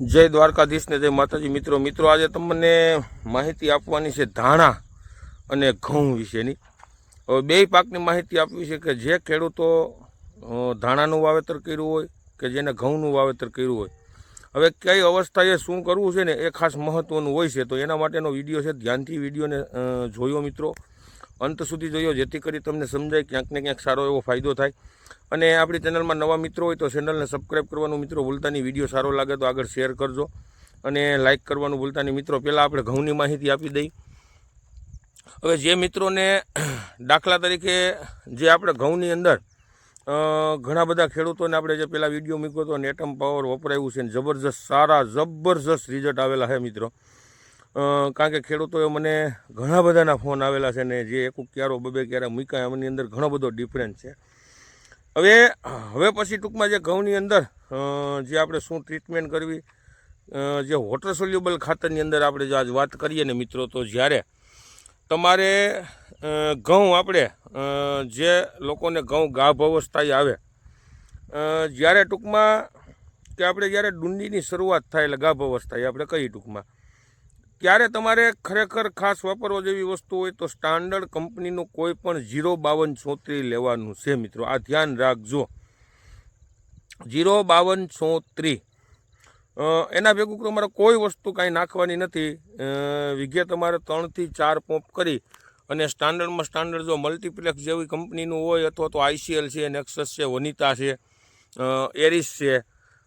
જય દ્વારકાધીશ ને જય માતાજી. મિત્રો મિત્રો, આજે તમને માહિતી આપવાની છે ધાણા અને ઘઉં વિશેની. હવે બે પાકની માહિતી આપવી છે કે જે ખેડૂતો ધાણાનું વાવેતર કર્યું હોય કે જેને ઘઉંનું વાવેતર કર્યું હોય. હવે કઈ અવસ્થાએ શું કરવું છે ને એ ખાસ મહત્વનું હોય છે તો એના માટેનો વીડિયો છે. ધ્યાનથી વિડીયોને જોયો મિત્રો. અંત સુધી જોયો જેથી કરી તમને સમજાય ક્યાંક ને ક્યાંક સારો એવો ફાયદો થાય. અને આપણી ચેનલમાં નવા મિત્રો હોય તો ચેનલને સબસ્ક્રાઈબ કરવાનું મિત્રો ભૂલતા નહીં વીડિયો સારો લાગે તો આગળ શેર કરજો. અને લાઇક કરવાનું ભૂલતા નહીં મિત્રો, પહેલાં આપણે ઘઉંની માહિતી આપી દઈ. હવે જે મિત્રોને દાખલા તરીકે જે આપણે ઘઉંની અંદર ઘણા બધા ખેડૂતોને આપણે જે પેલા વીડિયો મૂક્યો હતો નેટમ પાવર વપરાયું છે જબરજસ્ત, સારા, જબરજસ્ત રિઝલ્ટ આવેલા છે મિત્રો. કારણ કે ખેડૂતોએ મને ઘણા બધાના ફોન આવેલા છે ને જે એક ક્યારો, બબે ક્યારે મૂક્યા, એમની અંદર ઘણો બધો ડિફરન્સ છે. હવે હવે પછી ટૂંકમાં જે ઘઉંની અંદર જે આપણે શું ટ્રીટમેન્ટ કરવી જે વોટર સોલ્યુબલ ખાતરની અંદર આપણે જો આજ વાત કરીએ ને મિત્રો, તો જ્યારે તમારે ઘઉં આપણે જે લોકોને ઘઉં ગાભ અવસ્થાએ આવે જ્યારે ટૂંકમાં કે આપણે જ્યારે ડુંડીની શરૂઆત થાય એટલે ગાભ અવસ્થાએ, આપણે કહીએ ટૂંકમાં ત્યારે તમારે ખરેખર ખાસ વાપરવા જેવી વસ્તુ હોય તો સ્ટાન્ડર્ડ કંપનીનું કોઈ પણ ઝીરો બાવન ચોત્રી લેવાનું છે મિત્રો. આ ધ્યાન રાખજો. જીરો બાવન છોત્રી. એના ભેગું તમારે કોઈ વસ્તુ કાંઈ નાખવાની નથી. વિઘે તમારે ત્રણથી ચાર પોપ કરી અને સ્ટાન્ડર્ડમાં સ્ટાન્ડર્ડ જો મલ્ટીપ્લેક્સ જેવી કંપનીનું હોય અથવા તો આઈસીએલ છે, નેક્સસ છે, વનિતા છે એરિસ છે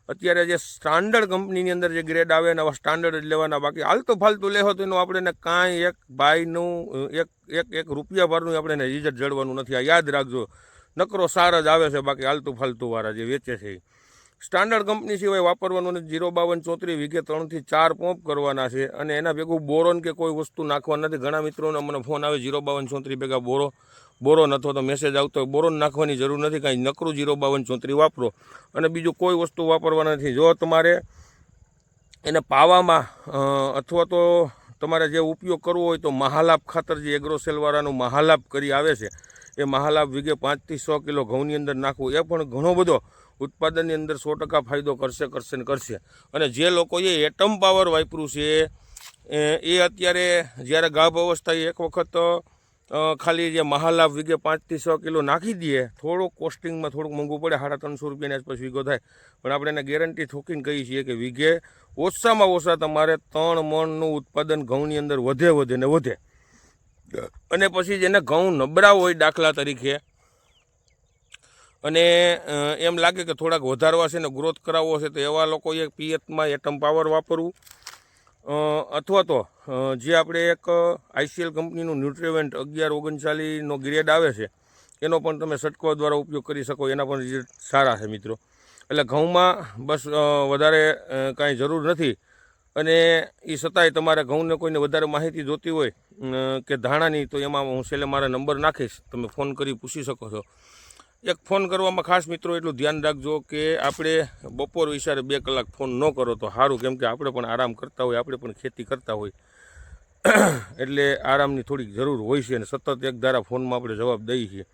અત્યારે જે સ્ટાન્ડર્ડ કંપનીની અંદર જે ગ્રેડ આવે ને આવા સ્ટાન્ડર્ડ જ લેવાના બાકી હાલતું ફાલતું લેહો તો એનું આપણે કાંઈ એક ભાઈનું, એક એક એક રૂપિયા ભરનું આપણે રિઝલ્ટ જળવાનું નથી. આ યાદ રાખજો. નકરો સાર જ આવે છે બાકી હાલતું ફાલતું વાળા જે વેચે છે સ્ટાન્ડર્ડ કંપની સિવાય વાપરવાનું જીરો બાવન ચોત્રીસ વીઘે ત્રણથી ચાર પંપ કરવાના છે અને એના ભેગું બોરોન કે કોઈ વસ્તુ નાખવા નથી. ઘણા મિત્રોને મને ફોન આવે, જીરો બાવન ચોત્રીસ ભેગા બોરો, બોરોન અથવા તો મેસેજ આવતો હોય, બોરોન નાખવાની જરૂર નથી, કાંઈ નકરું જીરો બાવન ચોત્રીસ વાપરો. અને બીજું કોઈ વસ્તુ વાપરવા નથી. જો તમારે એને પાવામાં અથવા તો તમારે જે ઉપયોગ કરવો હોય તો મહાલાભ ખાતર જે એગ્રોસેલવાળાનું મહાલાભ કરી આવે છે, એ મહાલાભ વીઘે પાંચથી સો કિલો ઘઉંની અંદર નાખવું, એ પણ ઘણો બધો ઉત્પાદનની અંદર સો ટકા ફાયદો કરશે કરશે ને કરશે. અને જે લોકોએ એટમ પાવર વાપર્યું છે, એ અત્યારે જ્યારે ગાભ અવસ્થાએ એક વખત ખાલી જે મહાલાભ વીઘે પાંચથી છ કિલો નાખી દઈએ, થોડુંક કોસ્ટિંગમાં થોડુંક મોંઘું પડે, સાડા ત્રણસો રૂપિયાની આસપાસ વીઘો થાય. પણ આપણે એને ગેરંટી ઠોકીને કહીએ છીએ કે વીઘે ઓછામાં ઓછા તમારે ત્રણ મણનું ઉત્પાદન ઘઉંની અંદર વધે વધે ને વધે. અને પછી જેને ઘઉં નબળા હોય દાખલા તરીકે અને એમ લાગે કે થોડાક વધારવા છે ને ગ્રોથ કરાવવો છે, તો એવા લોકોએ પિયતમાં એટમ પાવર વાપરવું. અથવા તો જે આપણે એક આઈસીએલ કંપનીનું ન્યુટ્રીવેન્ટ અગિયાર ઓગણચાલીસનો ગ્રેડ આવે છે, એનો પણ તમે સટકો દ્વારા ઉપયોગ કરી શકો, એના પણ રિઝલ્ટ સારા છે મિત્રો. એટલે ઘઉંમાં બસ વધારે કાંઈ જરૂર નથી. અને એ છતાંય તમારે ઘઉંને કોઈને વધારે માહિતી જોતી હોય કે ધાણાની, તો એમાં હું છેલ્લે મારા નંબર નાખીશ. તમે ફોન કરી પૂછી શકો છો. એક ફોન કરવામાં ખાસ મિત્રો એટલું ધ્યાન રાખજો કે આપણે બપોર વિચારે બે કલાક ફોન ન કરો તો સારું, કેમ કે આપણે પણ આરામ કરતા હોય, આપણે પણ ખેતી કરતા હોય. એટલે આરામની થોડીક જરૂર હોય છે અને સતત એક ધારા ફોનમાં આપણે જવાબ દઈએ છીએ.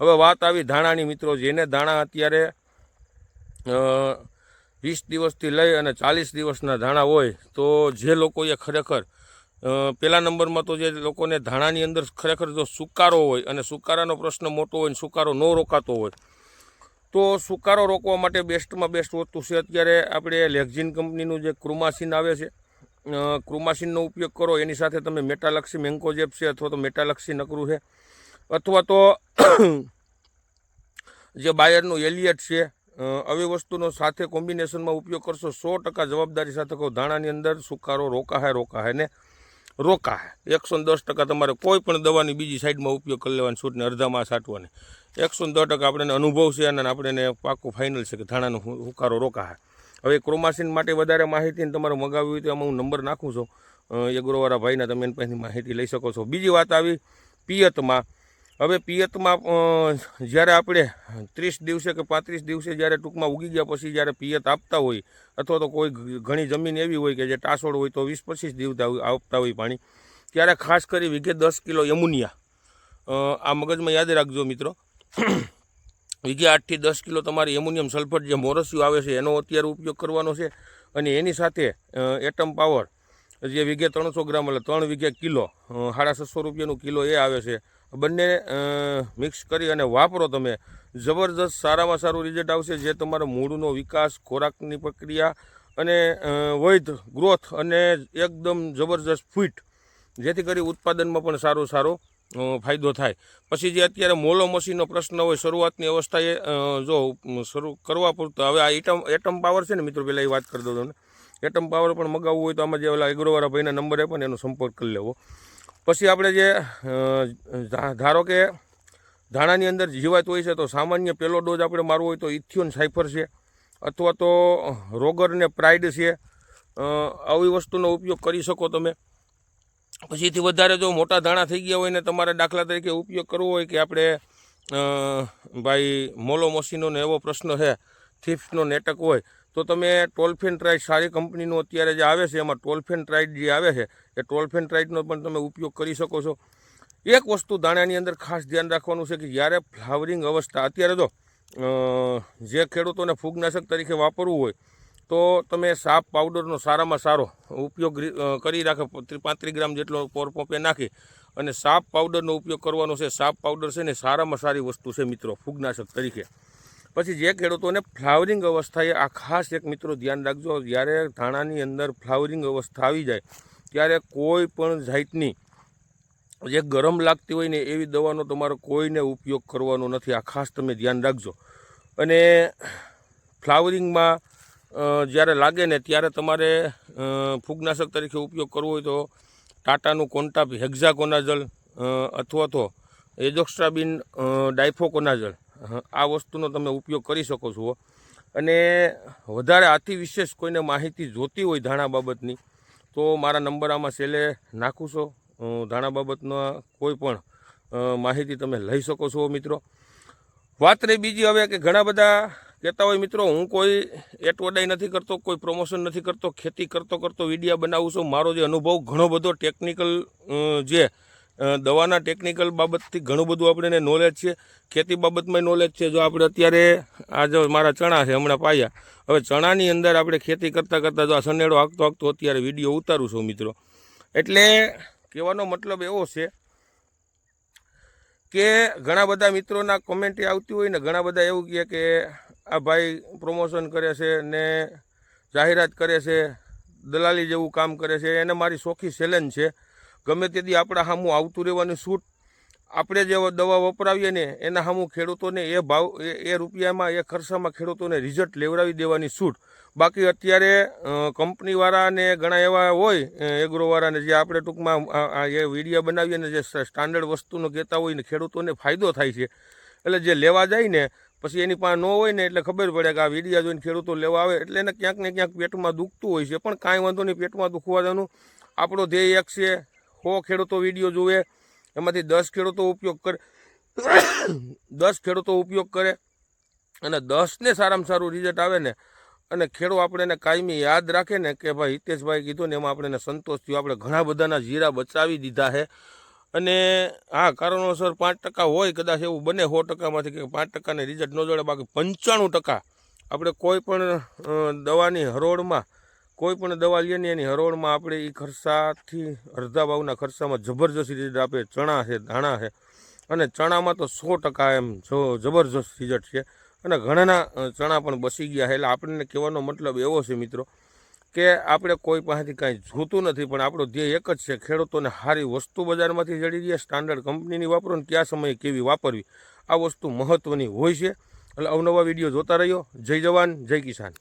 હવે વાત આવી ધાણાની મિત્રો, જેને ધાણા અત્યારે વીસ દિવસથી લઈ અને ચાલીસ દિવસના ધાણા હોય, તો જે લોકોએ ખરેખર પહેલા નંબરમાં તો જે લોકોને ધાણાની અંદર ખરેખર જો સુકારો હોય અને સુકારાનો પ્રશ્ન મોટો હોય સુકારો ન રોકાતો હોય, તો સુકારો રોકવા માટે બેસ્ટમાં બેસ્ટ વસ્તુ છે અત્યારે આપણે લેગઝીન કંપનીનું જે ક્રુમાસીન આવે છે ક્રુમાસીનનો ઉપયોગ કરો, એની સાથે તમે મેટાલક્ષી મેન્કોજેપ છે અથવા તો મેટાલક્ષી નકરું છે, અથવા તો જે બાયરનું એલિયટ છે આવી વસ્તુનો સાથે કોમ્બિનેશનમાં ઉપયોગ કરશો, સો ટકા જવાબદારી સાથે કહો, ધાણાની અંદર સુકારો રોકાહે રોકાહે ને રોકાહે એકસો દસ ટકા તમારે કોઈ પણ દવાની બીજી સાઈડમાં ઉપયોગ કરી લેવાની, છૂટને અડધામાં છાંટવાની. એકસો દસ ટકા આપણે અનુભવ છે અને આપણે પાકું ફાઇનલ છે કે ધાણાનો હુકારો રોકાહે હવે ક્રોમાસીન માટે વધારે માહિતી તમારે મગાવવી હોય તો એમાં હું નંબર નાખું છું. એ ગુરુવારા ભાઈના તમે એની પાસેથી માહિતી લઈ શકો છો. બીજી વાત આવી પિયતમાં હવે પિયતમાં જ્યારે આપણે ત્રીસ દિવસે કે પાંત્રીસ દિવસે જ્યારે ટૂંકમાં ઉગી ગયા પછી જ્યારે પિયત આપતા હોય, અથવા તો કોઈ ઘણી જમીન એવી હોય કે જે ટાસોડ હોય તો વીસ પચીસ દિવસ આપતા હોય પાણી, ત્યારે ખાસ કરી વીઘે દસ કિલો એમોનિયા આ મગજમાં યાદ રાખજો મિત્રો. વીઘે આઠથી દસ કિલો તમારે એમોનિયમ સલ્ફેટ જે મોરસિયું આવે છે, એનો અત્યારે ઉપયોગ કરવાનો છે. અને એની સાથે એટમ પાવર જે વીઘે ત્રણસો ગ્રામ એટલે ત્રણ વીઘે કિલો સાડા છસો રૂપિયાનું કિલો એ આવે છે. બંને મિક્સ કરી અને વાપરો તમે. જબરજસ્ત સારામાં સારું રિઝલ્ટ આવશે જે તમારા મૂળનો વિકાસ, ખોરાકની પ્રક્રિયા અને વૈધ ગ્રોથ અને એકદમ જબરજસ્ત ફિટ જેથી કરી ઉત્પાદનમાં પણ સારો સારો ફાયદો થાય. પછી જે અત્યારે મોલો મશીનનો પ્રશ્ન હોય, શરૂઆતની અવસ્થાએ જો શરૂ કરવા પૂરતો, હવે આ એટમ એટમ પાવર છે ને મિત્રો પહેલાં એ વાત કરી દઉં તમને. એટમ પાવર પણ મગાવવું હોય તો આમાં જે ઓલા એગ્રોવાળા ભાઈના નંબર આપે એનો સંપર્ક કરી લેવો. પછી આપણે જે ધારો કે ધાણાની અંદર જીવાત હોય છે, તો સામાન્ય પહેલો ડોઝ આપણે મારવો હોય તો ઇથિયોન સાયફર છે, અથવા તો રોગર ને પ્રાઇડ છે. આવી વસ્તુનો ઉપયોગ કરી શકો તમે. પછીથી વધારે જો મોટા ધાણા થઈ ગયા હોય ને તમારે દાખલા તરીકે ઉપયોગ કરવો હોય કે આપણે ભાઈ, મોલો મશીનોને એવો પ્રશ્ન છે થીપ્સનો નેટક હોય તો તમે ટોલફેન ટ્રાઇડ સારી કંપનીનું અત્યારે જે આવે છે, એમાં ટોલફેન ટ્રાઇડ જે આવે છે, એ ટોલફેન ટ્રાઇડનો પણ તમે ઉપયોગ કરી શકો છો. એક વસ્તુ દાણાની અંદર ખાસ ધ્યાન રાખવાનું છે કે જ્યારે ફ્લાવરિંગ અવસ્થા, અત્યારે જો જે ખેડૂતોને ફૂગનાશક તરીકે વાપરવું હોય, તો તમે સાપ પાવડરનો સારામાં સારો ઉપયોગ કરી રાખે. પાંત્રીસ ગ્રામ જેટલો પોર પોપે નાખી અને સાપ પાવડરનો ઉપયોગ કરવાનો છે. સાપ પાવડર છે ને સારામાં સારી વસ્તુ છે મિત્રો, ફૂગનાશક તરીકે. પછી જે ખેડૂતોને ફ્લાવરિંગ અવસ્થાએ આ ખાસ એક મિત્રો ધ્યાન રાખજો, જ્યારે ધાણાની અંદર ફ્લાવરિંગ અવસ્થા આવી જાય, ત્યારે કોઈ પણ જાતની જે ગરમ લાગતી હોય ને એવી દવાનો તમારે કોઈને ઉપયોગ કરવાનો નથી. આ ખાસ તમે ધ્યાન રાખજો. અને ફ્લાવરિંગમાં જ્યારે લાગે ને ત્યારે તમારે ફૂગનાશક તરીકે ઉપયોગ કરવો હોય તો ટાટાનું કોન્ટાપ હેક્ઝાકોનાઝલ અથવા તો એજોક્સ્ટ્રાબિન ડાયફોકોનાઝલ. આ વસ્તુનો તમે ઉપયોગ કરી શકો છો અને વધારે આથી વિશેષ કોઈને માહિતી જોતી હોય ધાણા બાબતની, તો મારા નંબર આમાં સેલે નાખું છો. ધાણા બાબતના કોઈ પણ માહિતી તમે લઈ શકો છો મિત્રો. વાત રહી બીજી હવે કે ઘણા બધા કહેતા હોય, મિત્રો, હું કોઈ એટવડાઈ નથી કરતો, કોઈ પ્રમોશન નથી કરતો, ખેતી કરતો કરતો વિડીયા બનાવું છું. મારો જે અનુભવ ઘણો બધો ટેકનિકલ જે દવાના ટેકનિકલ બાબતથી ઘણું બધું આપણને નોલેજ છે. ખેતી બાબતમાં નોલેજ છે. જો આપણે અત્યારે, આ જો મારા ચણા છે હમણાં પાયા. હવે ચણાની અંદર આપણે ખેતી કરતાં કરતાં જો આ સનેડો હાંકતો હાંકતો અત્યારે વીડિયો ઉતારું છું મિત્રો. એટલે કહેવાનો મતલબ એવો છે કે ઘણા બધા મિત્રોના કોમેન્ટ આવતી હોય ને ઘણા બધા એવું કહે કે આ ભાઈ પ્રમોશન કરે છે ને જાહેરાત કરે છે, દલાલી જેવું કામ કરે છે. એને મારી સોખી ચેલેન્જ છે. ગમે તેથી આપણા સામું આવતું રહેવાની છૂટ, આપણે જે દવા વપરાવીએ ને, એના સામું ખેડૂતોને એ ભાવ, એ રૂપિયામાં, એ ખર્ચામાં ખેડૂતોને રિઝલ્ટ લેવડાવી દેવાની છૂટ. બાકી અત્યારે કંપનીવાળાને ઘણા એવા હોય એગ્રોવાળાને જે આપણે ટૂંકમાં એ વિડીયા બનાવીએ ને જે સ્ટાન્ડર્ડ વસ્તુનો કહેતા હોય ને, ખેડૂતોને ફાયદો થાય છે. એટલે જે લેવા જાય ને, પછી એની પાસે ન હોય ને, એટલે ખબર પડે કે આ વિડીયા જોઈને ખેડૂતો લેવા આવે, એટલે એને ક્યાંક ને ક્યાંક પેટમાં દુખતું હોય છે. પણ કાંઈ વાંધો નહીં, પેટમાં દુખવા દેવાનું આપણો ધ્યેય એક છે. સો ખેડૂતો વીડિયો જુએ, એમાંથી દસ ખેડૂતો ઉપયોગ કરે, દસ ખેડૂતો ઉપયોગ કરે, અને દસને સારામાં સારું રિઝલ્ટ આવે ને, અને ખેડૂત આપણે એને કાયમી યાદ રાખે ને કે ભાઈ હિતેશભાઈ કીધું ને એમાં આપણે સંતોષ થયો. આપણે ઘણા બધાના જીરા બચાવી દીધા છે. અને હા કારણોસર પાંચ ટકા હોય, કદાચ એવું બને સો ટકામાંથી કે પાંચ ટકાને રિઝલ્ટ ન જોડે, બાકી પંચાણું ટકા આપણે કોઈ પણ દવાની હરોળમાં કોઈ પણ દવા લઈએ ને એની હરોળમાં આપણે એ ખર્ચાથી, અડધા ભાવના ખર્ચામાં જબરજસ્ત રિઝલ્ટ આપે, ચણા છે, ધાણા છે. અને ચણામાં તો સો ટકા એમ જો જબરજસ્ત રિઝલ્ટ છે. અને ઘણાના ચણા પણ બસી ગયા છે. એટલે આપણને કહેવાનો મતલબ એવો છે મિત્રો કે આપણે કોઈ પાસેથી કાંઈ જોતું નથી, પણ આપણો ધ્યેય એક જ છે, ખેડૂતોને સારી વસ્તુ બજારમાંથી જડી રહી સ્ટાન્ડર્ડ કંપનીની વાપરો ને કયા સમયે કેવી વાપરવી. આ વસ્તુ મહત્ત્વની હોય છે. એટલે અવનવા વીડિયો જોતા રહ્યો જય જવાન, જય કિસાન.